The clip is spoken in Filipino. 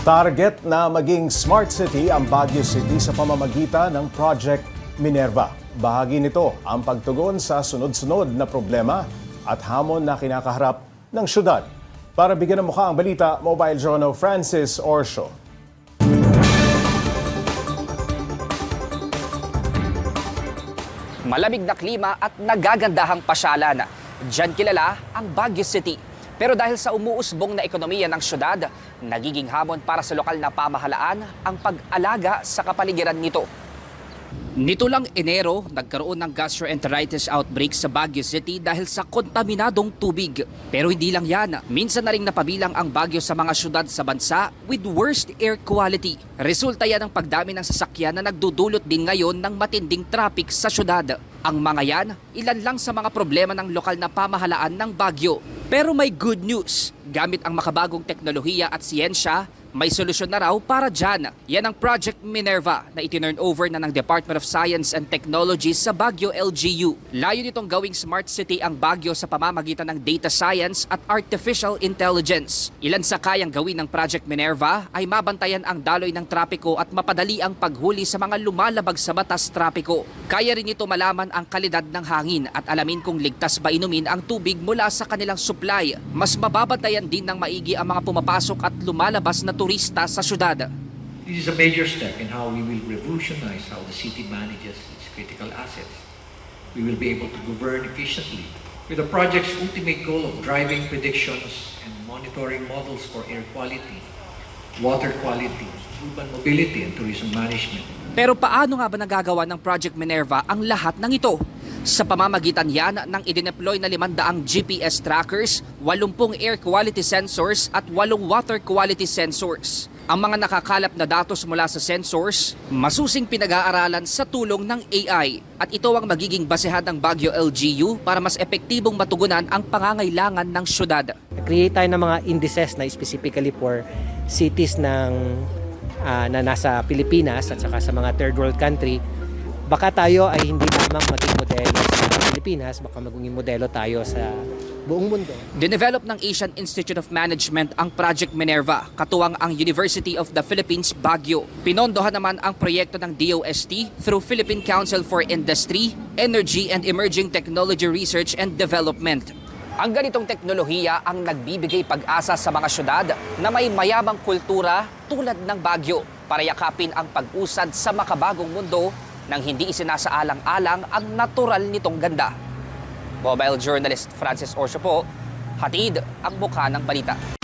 Target na maging smart city ang Baguio City sa pamamagitan ng Project Minerva. Bahagi nito ang pagtugon sa sunod-sunod na problema at hamon na kinakaharap ng syudad. Para bigyan ng mukha ang balita, Mobile Journal Francis Orsho. Malamig na klima at nagagandahang pasyalan. Diyan kilala ang Baguio City. Pero dahil sa umuusbong na ekonomiya ng syudad, nagiging hamon para sa lokal na pamahalaan ang pag-alaga sa kapaligiran nito. Nito lang Enero, nagkaroon ng gastroenteritis outbreak sa Baguio City dahil sa kontaminadong tubig. Pero hindi lang yan, minsan na rin napabilang ang Baguio sa mga syudad sa bansa with worst air quality. Resulta yan ng pagdami ng sasakyan na nagdudulot din ngayon ng matinding traffic sa syudad. Ang mga yan, ilan lang sa mga problema ng lokal na pamahalaan ng Baguio. Pero may good news, gamit ang makabagong teknolohiya at siyensya, may solusyon na raw para dyan. Yan ang Project Minerva na itinurn over na ng Department of Science and Technology sa Baguio LGU. Layo nitong gawing smart city ang Baguio sa pamamagitan ng data science at artificial intelligence. Ilan sa kayang gawin ng Project Minerva ay mabantayan ang daloy ng trapiko at mapadali ang paghuli sa mga lumalabag sa batas trapiko. Kaya rin ito malaman ang kalidad ng hangin at alamin kung ligtas ba inumin ang tubig mula sa kanilang supply. Mas mababantayan din ng maigi ang mga pumapasok at lumalabas na turista sa syudad. This is a major step in how we will revolutionize how the city manages its critical assets. We will be able to govern efficiently with the project's ultimate goal of driving predictions and monitoring models for air quality, water quality, urban mobility, and tourism management. Pero paano nga ba nagagawa ng Project Minerva ang lahat ng ito? Sa pamamagitan yan ng idineploy na 500 GPS trackers, 80 air quality sensors at 8 water quality sensors. Ang mga nakakalap na datos mula sa sensors, masusing pinag-aaralan sa tulong ng AI. At ito ang magiging basehan ng Baguio LGU para mas epektibong matugunan ang pangangailangan ng syudad. create tayo ng mga indices na specifically for cities ng ah, na nasa Pilipinas at saka sa mga third world country baka tayo ay hindi lamang maging modelo sa Pilipinas baka maging modelo tayo sa buong mundo Dinevelop ng Asian Institute of Management ang Project Minerva, katuwang ang University of the Philippines, Baguio. Pinondohan naman ang proyekto ng DOST through Philippine Council for Industry, Energy and Emerging Technology Research and Development. Ang ganitong teknolohiya ang nagbibigay pag-asa sa mga syudad na may mayamang kultura tulad ng Baguio para yakapin ang pag-usad sa makabagong mundo nang hindi isinasaalang-alang ang natural nitong ganda. Mobile journalist Francis Orso po, hatid ang mukha ng balita.